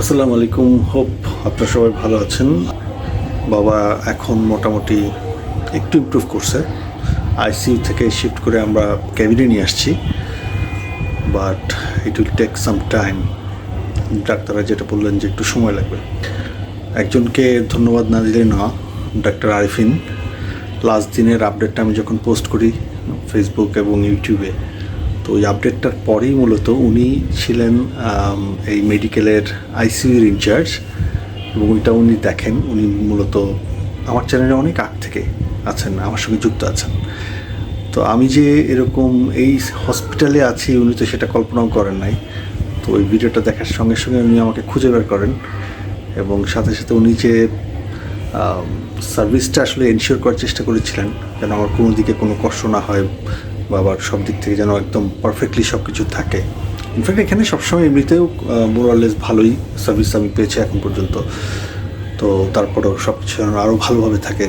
আসসালামু আলাইকুম, হোপ আপনারা সবাই ভালো আছেন। বাবা এখন মোটামুটি একটু ইমপ্রুভ করছে। আইসিইউ থেকে শিফট করে আমরা ক্যাবিনে নিয়ে আসছি। But it will take some time ডাক্তাররা যেটা বললেন যে একটু সময় লাগবে। একজনকে ধন্যবাদ না দিলে না, ডাক্তার আরিফিন। লাস্ট দিনের আপডেটটা আমি যখন পোস্ট করি ফেসবুক এবং ইউটিউবে তো ওই আপডেটটার পরেই মূলত উনি ছিলেন এই মেডিকেলের আইসিইউর ইনচার্জ এবং ওইটা উনি দেখেন, উনি মূলত আমার চ্যানেলে অনেক আগ থেকে আছেন, আমার সঙ্গে যুক্ত আছেন। তো আমি যে এরকম এই হসপিটালে আছি, উনি তো সেটা কল্পনাও করেন নাই। তো ওই ভিডিওটা দেখার সঙ্গে সঙ্গে উনি আমাকে খুঁজে বের করেন এবং সাথে সাথে উনি যে সার্ভিসটা আসলে এনশিওর করার চেষ্টা করেছিলেন, যেন আমার কোনো দিকে কোনো কষ্ট না হয় বা আবার সব দিক থেকে যেন একদম পারফেক্টলি সব কিছু থাকে ইনফ্যাক্ট এখানে সবসময় এমনিতেও মোরালেস ভালোই সার্ভিস আমি পেয়েছি এখন পর্যন্ত। তো তারপরেও সব কিছু যেন আরও ভালোভাবে থাকে।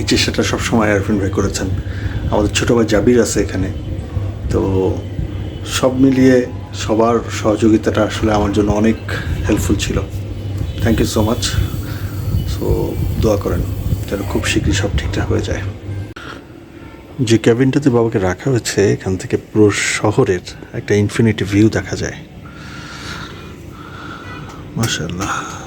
এই চেষ্টাটা সবসময় আরফিন ভাই করেছেন। আমাদের ছোটো ভাই জাবির আছে এখানে। তো সব মিলিয়ে সবার সহযোগিতাটা আসলে আমার জন্য অনেক হেল্পফুল ছিল। Thank you so much so দোয়া করেন, যেন খুব শীঘ্রই সব ঠিকঠাক হয়ে যায়। যে ক্যাবিনটাতে বাবাকে রাখা হয়েছে, এখান থেকে পুরো শহরের একটা ইনফিনিটি ভিউ দেখা যায়। মাশাল্লাহ